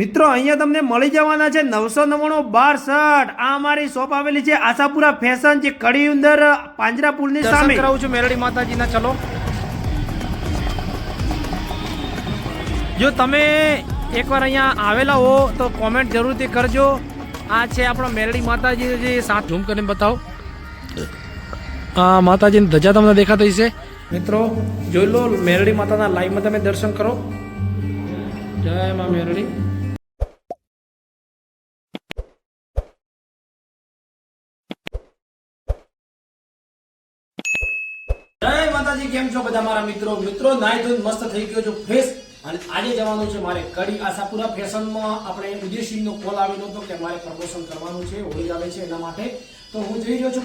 મિત્રો અહીંયા તમને મળી જવાના છે નવસો નવ્વાણું બાર શર્ટ. આ અમારી શોપ આવેલી છે આશાપુરા ફેશન જે કડી અંદર પાંજરાપુરની સામે. કરાવું છું મેરડી માતાજીના ચલો. જો તમે એકવાર અહીંયા આવેલા હો તો કોમેન્ટ જરૂરથી કરજો. આ છે આપણો મેરડી માતાજી જે સાથ ઝૂમ કરીને બતાવો. આ માતાજીની ધજા તમને દેખાતી છે મિત્રો જોઈ લો મેરડી માતાના લાઈવમાં તમે દર્શન કરો. જય માં મેરડી જય માતાજી કેમ છો બધા મારા મિત્રો? મિત્રો, નાઈ ધોઈને મસ્ત થઈ ગયો છું ફ્રેશ અને આજે જવાનું છે મારે કડી આશાપુરા ફેશનમાં. આપણે ઉદયસિંહનો કોલ આવેલો હતો કે મારે પ્રમોશન કરવાનું છે, હોળી આવે છે એના માટે. તો હું જઈ રહ્યો છું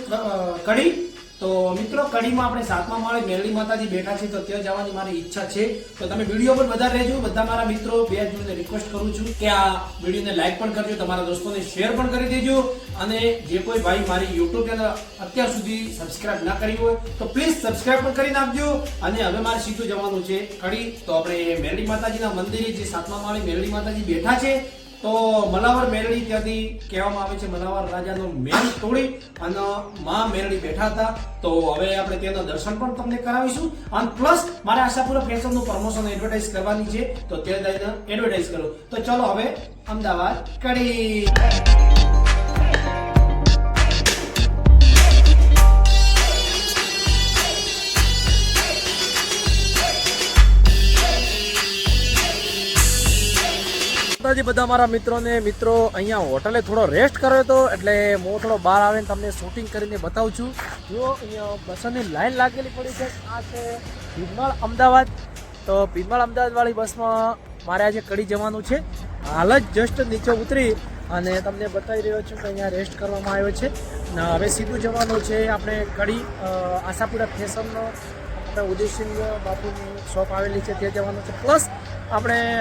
કડી. તો મિત્રો, કડીમાં આપણે સાતમા માળે મેરડી માતાજી બેઠા છે તો ત્યાં જવાની મારી ઈચ્છા છે. તો તમે વીડિયો પર બધા રહેજો. બધા મારા મિત્રો, બે જોડે રિક્વેસ્ટ કરું છું કે આ વિડીયોને લાઈક પણ કરજો, તમારા દોસ્તોને શેર પણ કરી દેજો. અને જે કોઈ ભાઈ મારી યુટ્યુબ ચેનલ અત્યાર સુધી સબસ્ક્રાઇબ ના કરી હોય, તો પ્લીઝ સબસ્ક્રાઇબ પણ કરી નાખજો. અને હવે મારે સીધું જવાનું છે કડી. તો આપણે મેરડી માતાજીના મંદિરે જે સાતમા માળે મેરડી માતાજી બેઠા છે તો મલાવર મેરડી ત્યાંથી કહેવામાં આવે છે, મલાવર રાજાનો મેલ તોડી અને મા મેરડી બેઠા હતા. તો હવે આપણે તેના દર્શન પણ તમને કરાવીશું. અને પ્લસ મારે આશાપુરા ફેશનનું પ્રમોશન એડવર્ટાઇઝ કરવાની છે. તો તે એડવર્ટાઇઝ કરો. તો ચલો હવે અમદાવાદ કડી. માતાજી બધા મારા મિત્રોને, મિત્રો, અહીંયા હોટલે થોડો રેસ્ટ કર્યો હતો, એટલે હું થોડો બહાર આવીને તમને શૂટિંગ કરીને બતાવું છું. જો અહીંયા બસોની લાઈન લાગેલી પડી છે, આ છે ભીમમાળ અમદાવાદ. તો ભીમમાળ અમદાવાદવાળી બસમાં મારે આજે કડી જવાનું છે. હાલ જ જસ્ટ નીચે ઉતરી અને તમને બતાવી રહ્યો છું કે અહીંયા રેસ્ટ કરવામાં આવ્યો છે. હવે સીધું જવાનું છે આપણે કડી આશાપુરા ફેશનનો આપણે ઉદયસિંહ બાપુની શોપ આવેલી છે, ત્યાં જવાનું છે. પ્લસ આપણે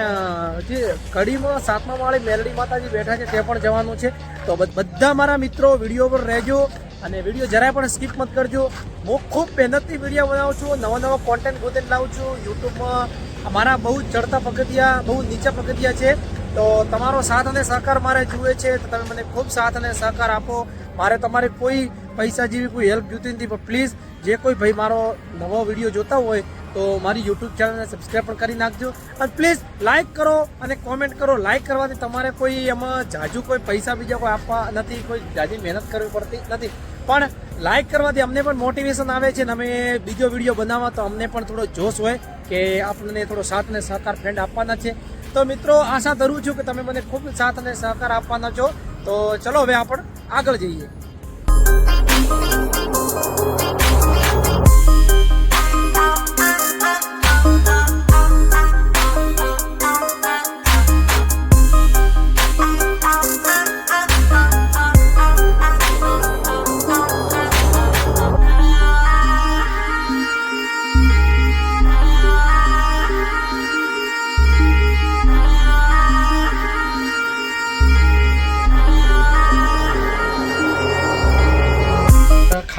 જે કડીમાં સાતમા માળે મેરડી માતાજી બેઠા છે તે પણ જવાનું છે. તો બધ- મારા મિત્રો વીડિયો પર રહેજો અને વીડિયો જરાય પણ સ્કીપ મત કરજો. હું ખૂબ મહેનતથી વીડિયો બનાવું છું, નવા નવા કોન્ટેન્ટ ગોતીને લાવું છું. યુટ્યુબમાં મારા બહુ ચડતા પગથિયા, બહુ નીચા પગથિયા છે. તો તમારો સાથ અને સહકાર મારે જુએ છે, તો તમે મને ખૂબ સાથ અને સહકાર આપો. મારે તમારે કોઈ પૈસા જેવી કોઈ હેલ્પ જોતી નથી, પણ પ્લીઝ જે કોઈ ભાઈ મારો નવો વીડિયો જોતા હોય તો મારી યુટ્યુબ ચેનલને સબસ્ક્રાઈબ પણ કરી નાખજો. અને પ્લીઝ લાઈક કરો અને કોમેન્ટ કરો. લાઈક કરવાથી તમારે કોઈ એમાં જાજુ કોઈ પૈસા બીજા કોઈ આપવા નથી, કોઈ જાજી મહેનત કરવી પડતી નથી. પણ લાઈક કરવાથી અમને પણ મોટિવેશન આવે છે અને અમે બીજો વીડિયો બનાવવા, તો અમને પણ થોડો જોશ હોય કે આપણને થોડો સાથ અને સહકાર ફ્રેન્ડ આપવાના છે. તો મિત્રો, આશા ધરું છું કે તમે મને ખૂબ સાથ અને સહકાર આપવાના છો. તો ચલો હવે આપણે આગળ જઈએ.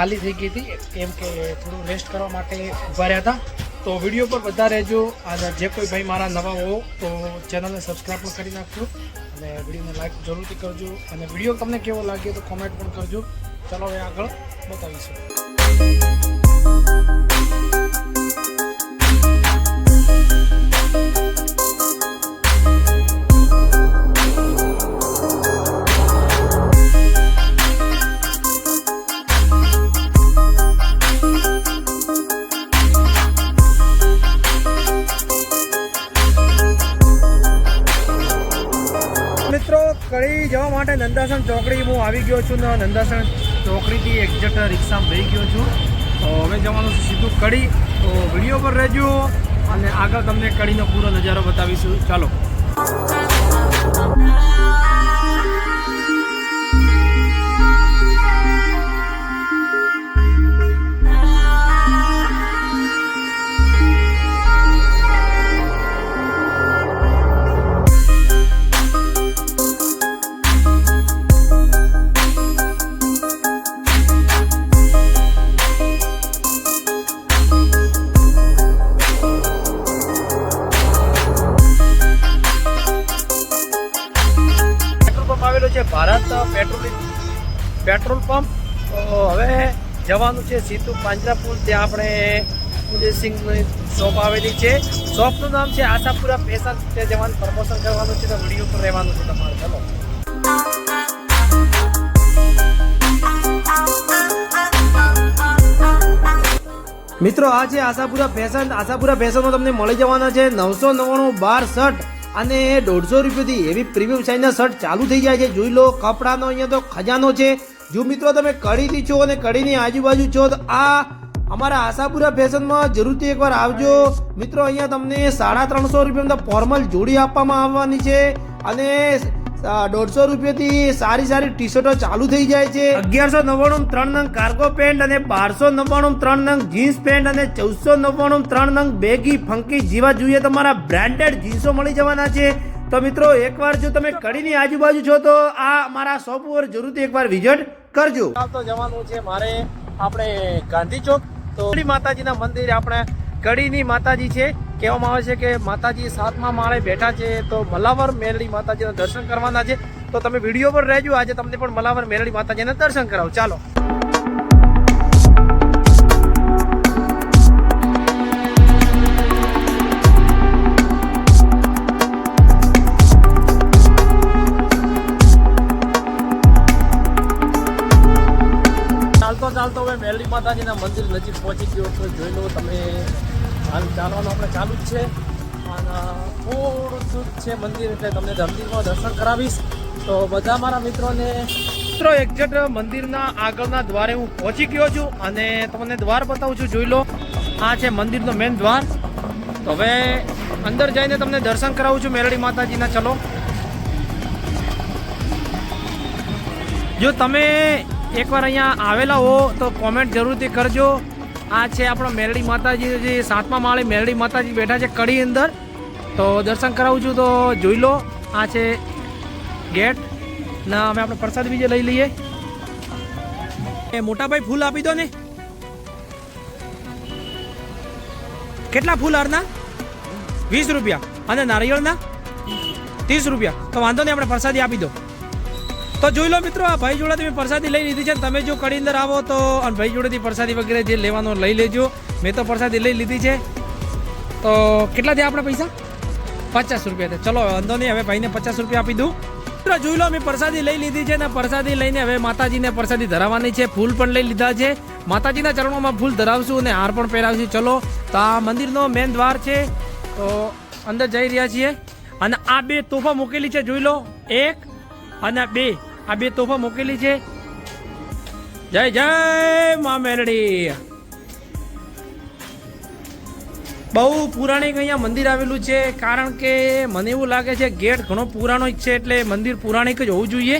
ખાલી થઈ ગઈ હતી, કેમ કે થોડું રેસ્ટ કરવા માટે ઊભા રહ્યા હતા. તો વીડિયો પર બધા રહેજો. અને જે કોઈ ભાઈ મારા નવા હો તો ચેનલને સબસ્ક્રાઈબ પણ કરી નાખજો. અને વિડીયોને લાઈક જરૂરથી કરજો. અને વીડિયો તમને કેવો લાગ્યો તો કોમેન્ટ પણ કરજો. ચાલો હવે આગળ બતાવીશું. નંદાસણ ચોકડી હું આવી ગયો છું ને નંદાસણ ચોકડીથી એક્ઝેક્ટ રિક્ષામાં બેસી ગયો છું. તો હવે જવાનું સીધું કડી. તો વીડિયો પર રહેજો અને આગળ તમને કડીનો પૂરો નજારો બતાવીશું. ચાલો. ભારત પેટ્રોલ પંપ હવે જવાનું છે સીધું પાંજરાપુર, ત્યાં આપણે ઉદયસિંહની શોપ આવેલી છે. શોપનું નામ છે આશાપુરા ફેશન ત્યાં જવાનું, પ્રમોશન કરવાનું છે તો વીડિયો પર રહેવાનું છે તમારે. ચલો. મિત્રો, આ છે આશાપુરા ફેશન. આશાપુરા ફેશનમાં તમને મળી જવાના છે નવસો નવ્વાણું બાર શર્ટ. અને દોઢસો રૂપિયાથી એવી પ્રીમિયમ સાઇઝના શર્ટ ચાલુ થઈ જાય છે. જોઈ લો, કપડાનો અહીંયા તો ખજાનો છે. જો મિત્રો તમે કડીથી છો અને કડીની આજુબાજુ છો, તો આ અમારા આશાપુરા ફેશનમાં જરૂરથી એકવાર આવજો. મિત્રો, અહીંયા તમને સાડા ત્રણસો રૂપિયામાં ફોર્મલ જોડી આપવામાં આવવાની છે. અને દોઢસો રૂપિયાથી સારી સારી ટી શર્ટો ચાલુ થઈ જાય છે. અગિયારસો નવ્વાણું ત્રણ નંગ કાર્ગો પેન્ટ અને બારસો નવ્વાણું ત્રણ નંગ જીન્સ પેન્ટ અને ચૌદસો નવ્વાણું ત્રણ નંગ બેગી ફંકી જેવા જોઈએ તમારા બ્રાન્ડેડ જીન્સો મળી જવાના છે. તો મિત્રો એકવાર જો તમે કડીની આજુબાજુ છો તો આ મારા શોપ ઉપર જરૂરથી એકવાર વિઝિટ કરજો. તો જવાનું છે મારે આપણે ગાંધી ચોક. તો માતાજીના મંદિરે આપણે કડીની માતાજી છે. કહેવામાં આવે છે કે માતાજી સાતમા માળે બેઠા છે, તો મલાવર મેરડી માતાજીના દર્શન કરવાના છે. તો તમે વીડિયો પર રહેજો, આજે તમને પણ મલાવર મેરડી માતાજીના દર્શન કરાવો. ચાલો. ચાલતો ચાલતો હવે મેરડી માતાજીના મંદિર નજીક પહોંચી ગયો, તો જોઈ લો તમે હાલ ચાલવાનું આપણે ચાલુ જ છે. અને થોડું છે મંદિર એટલે તમને મંદિરમાં દર્શન કરાવીશ. તો બધા મારા મિત્રોને મિત્રો એક્ઝેક્ટ મંદિરના આગળના દ્વારે હું પહોંચી ગયો છું અને તમને દ્વાર બતાવું છું. જોઈ લો, આ છે મંદિરનો મેન દ્વાર. તો હવે અંદર જઈને તમને દર્શન કરાવું છું મેરડી માતાજીના. ચલો. જો તમે એકવાર અહીંયા આવેલા હો તો કોમેન્ટ જરૂરથી કરજો. આ છે આપણો મેરડી માતાજી, જે સાતમા માળે મેરડી માતાજી બેઠા છે કડી અંદર. તો દર્શન કરાવું છું તો જોઈ લો, આ છે ગેટ. ના, અમે આપણે પ્રસાદ બીજે લઈ લઈએ. એ મોટાભાઈ ફૂલ આપી દો ને. કેટલા ફૂલ હારના વીસ રૂપિયા. અને નારિયેળના? ત્રીસ રૂપિયા. તો વાંધો નહીં, આપણે પ્રસાદી આપી દો. તો જોઈ લો મિત્રો, આ ભાઈ જોડે તમે પ્રસાદી લઈ લીધી છે તમે જો કડી અંદર આવો તો અને ભાઈ જોડેથી પ્રસાદી વગેરે જે લેવાનો લઈ લેજો. મેં તો પ્રસાદી લઈ લીધી છે. તો કેટલા થયા આપણા પૈસા? પચાસ રૂપિયા થયા. ચલો, વાંધો નહીં, હવે ભાઈને પચાસ રૂપિયા આપી દઉં. મિત્રો, જોઈ લો, મેં પ્રસાદી લઈ લીધી છે ને પ્રસાદી લઈને હવે માતાજીને પ્રસાદી ધરાવવાની છે. ફૂલ પણ લઈ લીધા છે. માતાજીના ચરણોમાં ફૂલ ધરાવશું અને હાર પણ પહેરાવશું. ચલો, તો આ મંદિરનો મેન દ્વાર છે. તો અંદર જઈ રહ્યા છીએ. અને આ બે તોફા મૂકેલી છે, જોઈ લો. એક અને બે. આ બે તોફા મૂકેલી છે. જય જય મા મેરડી બહુ પુરાણિક અહીંયા મંદિર આવેલું છે, કારણ કે મને એવું લાગે છે ગેટ ઘણો પુરાણો જ છે, એટલે મંદિર પુરાણિક જ હોવું જોઈએ.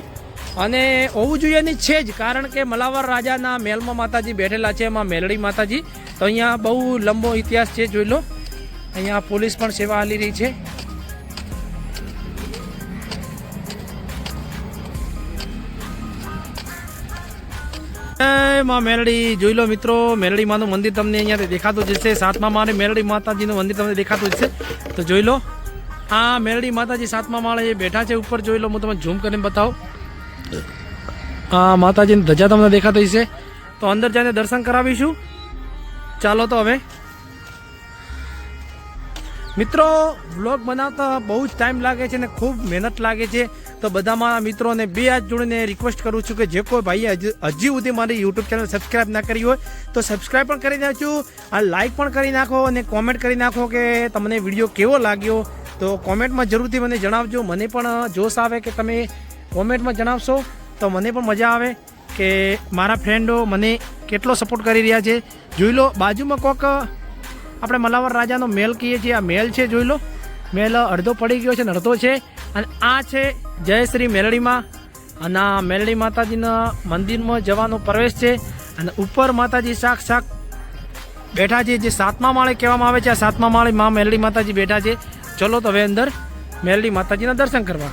અને હોવું જોઈએ ને છે જ, કારણ કે મલાવર રાજાના મહેલમાં માતાજી બેઠેલા છે એમાં મેલડી માતાજી. તો અહીંયા બહુ લંબો ઇતિહાસ છે, જોઈ લો. અહીંયા પોલીસ પણ સેવા આલી રહી છે. માં મેરડી જોઈ લો મિત્રો મેરડી માનું મંદિર તમને અહીંયા દેખાતું જશે સાતમા માળે મેરડી માતાજીનું મંદિર તમને દેખાતું જશે તો જોઈ લો, આ મેરડી માતાજી સાતમા માળે એ બેઠા છે ઉપર, જોઈ લો, હું તમને ઝૂમ કરીને બતાવું. આ માતાજીની ધજા તમને દેખાતી હશે. તો અંદર જઈને દર્શન કરાવીશું. ચાલો તો હવે. મિત્રો, વ્લોગ બનાવતા બહુ જ ટાઈમ લાગે છે અને ખૂબ મહેનત લાગે છે. તો બધા મારા મિત્રોને બે હાથ જોડીને રિક્વેસ્ટ કરું છું કે જે કોઈ ભાઈએ હજી સુધી મારી યુટ્યુબ ચેનલ સબસ્ક્રાઈબ ના કરી હોય, તો સબસ્ક્રાઈબ પણ કરી નાખજો, આ લાઇક પણ કરી નાખો અને કોમેન્ટ કરી નાખો કે તમને વીડિયો કેવો લાગ્યો, તો કોમેન્ટમાં જરૂરથી મને જણાવજો. મને પણ જોશ આવે કે તમે કોમેન્ટમાં જણાવશો, તો મને પણ મજા આવે કે મારા ફ્રેન્ડો મને કેટલો સપોર્ટ કરી રહ્યા છે. જોઈ લો, બાજુમાં કોક આપણે મલાવર રાજાનો મેલ કહીએ છીએ. આ મેલ છે, જોઈ લો. મેલ અડધો પડી ગયો છે ને અડધો છે. અને આ છે જય શ્રી મેલડીમાં. અને આ મેલડી માતાજીના મંદિરમાં જવાનો પ્રવેશ છે. અને ઉપર માતાજી શાક શાક બેઠા છે. જે સાતમા માળે કહેવામાં આવે છે. આ સાતમા માળે માં મેલડી માતાજી બેઠા છે. ચલો તો હવે અંદર મેલડી માતાજીના દર્શન કરવા.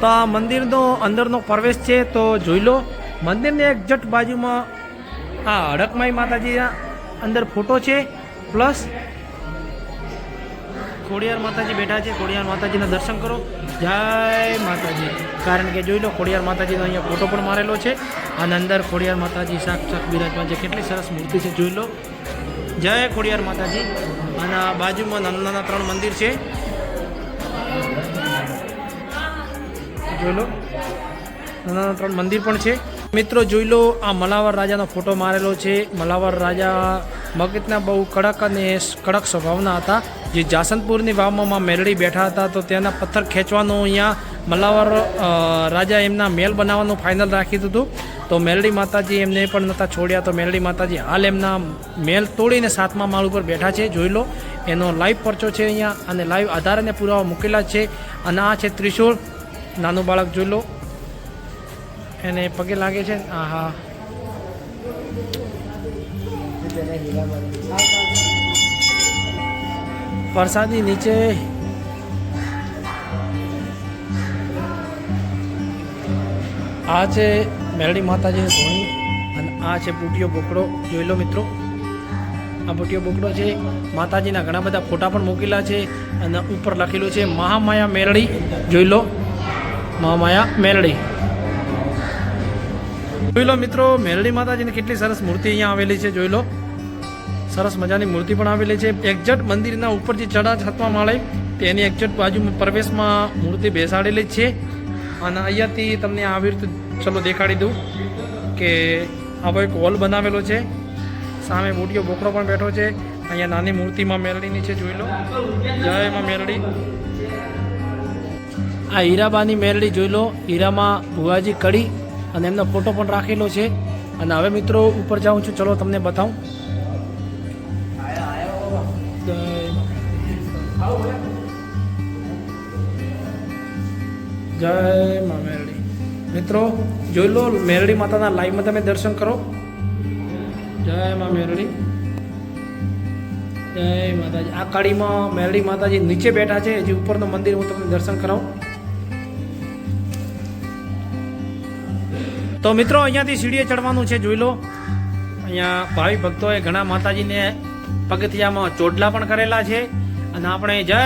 તો આ મંદિરનો અંદરનો પ્રવેશ છે. તો જોઈ લો. મંદિરની એક્ઝેક્ટ બાજુમાં આ હડકમાઈ માતાજીના અંદર ફોટો છે, પ્લસ ખોડિયાર માતાજી બેઠા છે. ખોડિયાર માતાજીના દર્શન કરો. જય માતાજી. કારણ કે જોઈ લો, ખોડિયાર માતાજીનો અહીંયા ફોટો પણ મારેલો છે. અને અંદર ખોડિયાર માતાજી સાક્ષાત બિરાજમાન છે. કેટલી સરસ મૂર્તિ છે, જોઈ લો. જય ખોડિયાર માતાજી. અને આ બાજુમાં નાના નાના ત્રણ મંદિર છે. જોઈ લો. નાના ત્રણ મંદિર પણ છે. મિત્રો, જોઈ લો, આ મલાવર રાજાનો ફોટો મારેલો છે. મલાવર રાજા મગજના બહુ કડક અને કડક સ્વભાવના હતા. જે જાસનપુરની વાવમાં માં મેરડી બેઠા હતા, તો ત્યાંના પથ્થર ખેંચવાનું અહીંયા મલાવર રાજા એમના મેલ બનાવવાનું ફાઇનલ રાખી દીધું તો મેરડી માતાજી એમને પણ નહોતા છોડ્યા. તો મેરડી માતાજી હાલ એમના મેલ તોડીને સાતમા માળ ઉપર બેઠા છે. જોઈ લો, એનો લાઈવ પરચો છે અહીંયા અને લાઈવ આધાર અને પુરાવા મૂકેલા છે. અને આ છે ત્રિશૂળ. નાનું બાળક જોઈ લો એને પગે લાગે છે. આ હા વરસાદી નીચે આ છે મેરડી માતાજીની ધોણી અને આ છે બુટિયો બોકડો. જોઈ લો મિત્રો. આ બુટિયો બોકડો છે. માતાજીના ઘણા બધા ફોટા પણ મૂકેલા છે અને ઉપર લખેલું છે, મહામાયા મેરડી જોઈ લો. મહામાયા મેરડી જોઈ લો મિત્રો મેરડી માતાજીની કેટલી સરસ મૂર્તિ અહીંયા આવેલી છે, જોઈ લો. સરસ મજાની મૂર્તિ પણ આવેલી છે. એક્ઝેક્ટ મંદિરના ઉપર જે ચડા છતમાં માળે તેની એક્ઝેક્ટ બાજુમાં પ્રવેશમાં મૂર્તિ બેસાડેલી છે. અને અહીંયાથી તમને આવી રીતે, ચલો દેખાડી દઉં કે આવો એક હોલ બનાવેલો છે. સામે મોટીઓ બોકડો પણ બેઠો છે. અહીંયા નાની મૂર્તિમાં મેરડીની છે, જોઈ લો. જય માં મેરડી આ હીરાબાની મેરડી જોઈ લો. હીરામાં ભુવાજી કડી અને એમનો ફોટો પણ રાખેલો છે. અને હવે મિત્રો, ઉપર જાઉં છું. ચલો, તમને બતાવું. જય મા મેરડી. મિત્રો, જોઈ લો, મેરડી માતાના લાઈવમાં તમે દર્શન કરો. જય મા મેરડી. જય માતાજી. આ કાળીમાં મેરડી માતાજી નીચે બેઠા છે. હજી ઉપરનું મંદિર હું તમને દર્શન કરાવું. તો મિત્રો, અહીંયાથી સીડીએ ચડવાનું છે, જોઈ લો. અહીંયા ભાવિ ભક્તોએ ઘણા માતાજીને પગથિયામાં ચોટલા પણ કરેલા છે. અને આપણે જય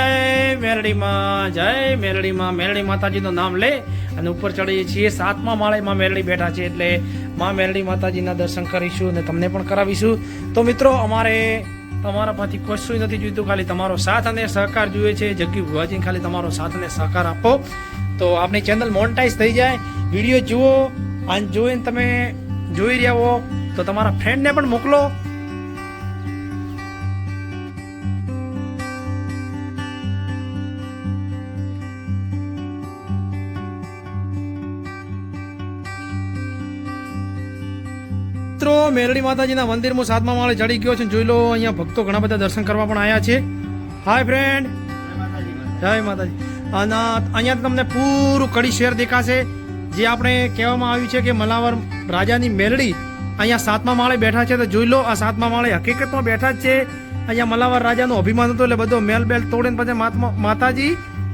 મેરડીમાં જય મેરડીમાં, મેરડી માતાજીનું નામ લે અને ઉપર ચડીએ છીએ. સાતમા માળે માં મેરડી બેઠા છે, એટલે માં મેરડી માતાજીના દર્શન કરીશું અને તમને પણ કરાવીશું. તો મિત્રો, અમારે તમારા પાસેથી કશું નથી જોઈતું, ખાલી તમારો સાથ અને સહકાર જોઈએ છે. જગ્ગી ભુવાજીને ખાલી તમારો સાથ અને સહકાર આપો. તો આપણી ચેનલ મોનટાઈઝ થઈ જાય. વીડિયો જુઓ અને જોઈને તમે જોઈ રહ્યા હો તો તમારા ફ્રેન્ડને પણ મોકલો. મિત્રો મેરડી માતાજીના મંદિરમાં સાતમા માળે ચડી ગયો છે જોઈ લો અહીંયા ભક્તો ઘણા બધા દર્શન કરવા પણ આવ્યા છે. હાય ફ્રેન્ડ જય માતાજી. અને અહીંયા તમને પૂરું કડી શેર દેખાશે. જે આપણે કહેવામાં આવ્યું છે કે મલાવર રાજાની મેરડી અહીંયા સાતમા માળે બેઠા છે, તો જોઈ લો, આ સાતમા માળે હકીકતમાં બેઠા જ છે. અહીંયા મલાવર રાજાનું અભિમાન હતું એટલે બધો મેલ બેલ તોડીને પછી માતાજી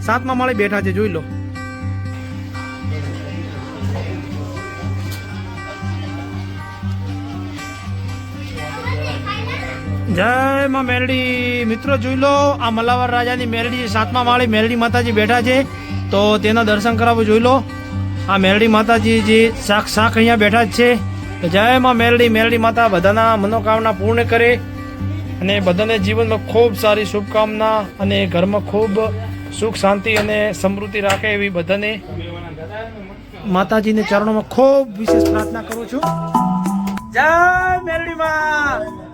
સાતમા માળે બેઠા છે, જોઈ લો. જય માં મેરડી. મિત્રો, જોઈ લો, આ મલાવર રાજાની મેરડી, સાતમા માળે મેરડી માતાજી બેઠા છે, તો તેના દર્શન કરાવવું જોઈ લો. આ મેરડી માતાજી જે શાક શાક અહીંયા બેઠા જ છે. જય માં મેરડી મેરડી માતા, બધાના મનોકામના પૂર્ણ કરે અને બધાને જીવનમાં ખૂબ સારી શુભકામના અને ઘરમાં ખૂબ સુખ, શાંતિ અને સમૃદ્ધિ રાખે એવી બધાને માતાજીને ચરણોમાં ખૂબ વિશેષ પ્રાર્થના કરું છું. જય મેરડી માં!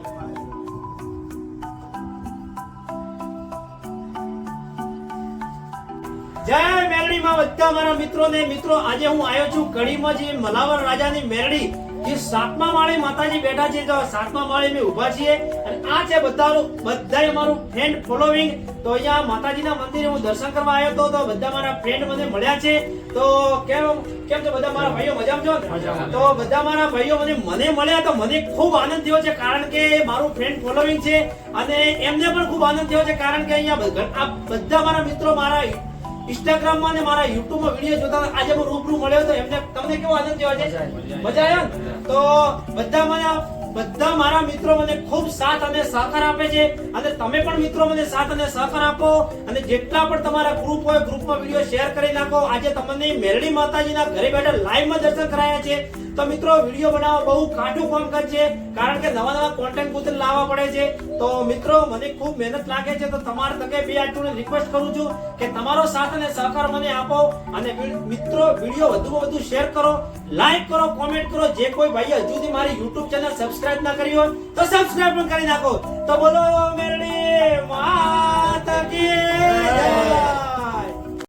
જય મેરડીમાં બધા મારા મિત્રોને. મિત્રો આજે હું આવ્યો છું કડીમાં જે મલાવર રાજાની મેરડી જે સાતમા માળે માતાજી બેઠા છે. તો સાતમા માળે અમે ઊભા છીએ અને આ છે બધાનું બધાએ મારું ફ્રેન્ડ ફોલોવિંગ તો અહીંયા માતાજીના મંદિરે હું દર્શન કરવા આવ્યો હતો. તો બધા મારા ફ્રેન્ડ મને મળ્યા છે. તો કેમ કેમ છે બધા મારા ભાઈઓ? મજામાં છો? તો બધા મારા ભાઈઓ મને મને મળ્યા તો મને ખૂબ આનંદ થયો છે કારણ કે મારું ફ્રેન્ડ ફોલોવિંગ છે. અને એમને પણ ખૂબ આનંદ થયો છે કારણ કે અહીંયા આ બધા મારા મિત્રો મારા ઇન્સ્ટાગ્રામમાં અને મારા યુટ્યુબમાં વીડિયો જોતા આજે હું રૂબરૂ મળ્યો તો એમને તમને કેવો આનંદ થયો છે મજા આવ્યો ને? તો બધા મને બધા મારા મિત્રો મને ખૂબ સાથ અને સહકાર આપે છે. અને તમે પણ મિત્રો મને સાથ અને સહકાર આપો. અને જેટલા પણ તમારા ગ્રુપ હોય ગ્રુપમાં વીડિયો શેર કરી નાખો. આજે તમને મેરડી માતાજીના ઘરે બેઠા લાઈવમાં દર્શન કરાયા છે. તો મિત્રો વીડિયો બનાવવા બહુ કાઠું કામકાજ છે કારણ કે નવા નવા કોન્ટેન્ટ કુતર લાવવા પડે છે. તો મિત્રો, મને ખૂબ મહેનત લાગે છે, તો તમારા તકે બે આટલું રિક્વેસ્ટ કરું છું કે તમારો સાથ અને સહકાર મને આપો અને મિત્રો વીડિયો વધુમાં વધુ શેર કરો લાઈક કરો કોમેન્ટ કરો. જે કોઈ ભાઈ હજુ સુધી મારી યુટ્યુબ ચેનલ સબસ્ક્રાઇબ ના કરી હોય, તો સબસ્ક્રાઇબ પણ કરી નાખો. તો બોલો, મેરડી, માતા કી જય.